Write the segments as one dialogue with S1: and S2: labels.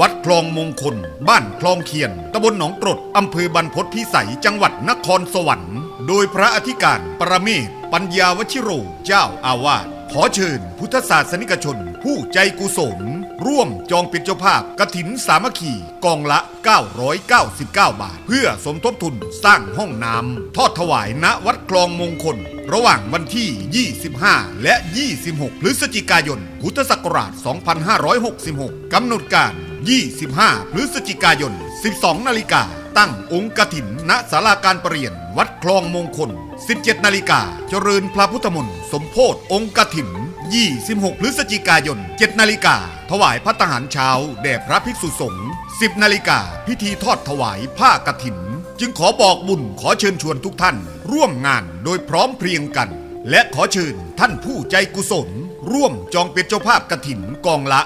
S1: วัดคลองมงคล บ้านคลองเคียนตำบลหนองกรดอำเภอบรรพตพิสัยจังหวัดนครสวรรค์ โดยพระอธิการประเมศปัญญาวชิโร เจ้าอาวาสขอเชิญพุทธศาสนิกชน ผู้ใจกุศล ร่วมจองเป็นเจ้าภาพกระถินสามัคคีกองละ 999 บาท เพื่อสมทบทุนสร้างห้องน้ำทอดถวายณวัดคลองมงคล ระหว่างวันที่ 25 และ 26 พฤศจิกายน พุทธศักราช 2566 กำหนดการ 25 พฤศจิกายน 12 นาฬิกา ตั้งองค์กถิน ณศาลาการประเรียน วัดคลองมงคล 17 นาฬิกา เจริญพระพุทธมนต์สมโพธองค์กถิน 26 พฤศจิกายน 7 นาฬิกา ถวายพระทหารเช้า แด่พระภิกษุสงฆ์ 10 นาฬิกา พิธีทอดถวายผ้ากถิน จึงขอบอกบุญขอเชิญชวนทุกท่าน ร่วมงานโดยพร้อมเพรียงกัน และขอเชิญท่านผู้ใจกุศล ร่วมจองเป็นเจ้าภาพกระถินกองละ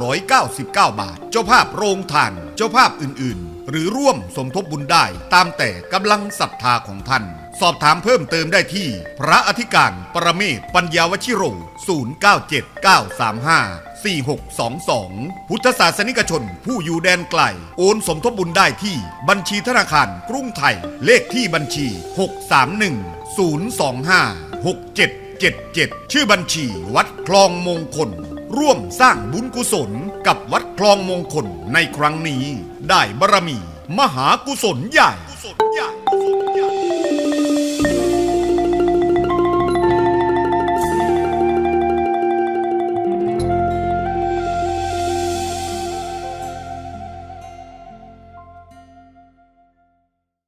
S1: 999 บาท เจ้าภาพโรงทาน เจ้าภาพอื่นๆ หรือร่วมสมทบบุญได้ ตามแต่กำลังศรัทธาของท่าน สอบถามเพิ่มเติมได้ที่ พระอธิการประเมศปัญญาวชิโร 0979354622 พุทธศาสนิกชน ผู้อยู่แดนไกล โอนสมทบบุญได้ที่บัญชีธนาคารกรุงไทย เลขที่บัญชี 63102567 777 ชื่อบัญชีวัดคลองมงคล ร่วมสร้างบุญกุศลกับวัดคลองมงคลในครั้งนี้ ได้บารมี มหากุศลใหญ่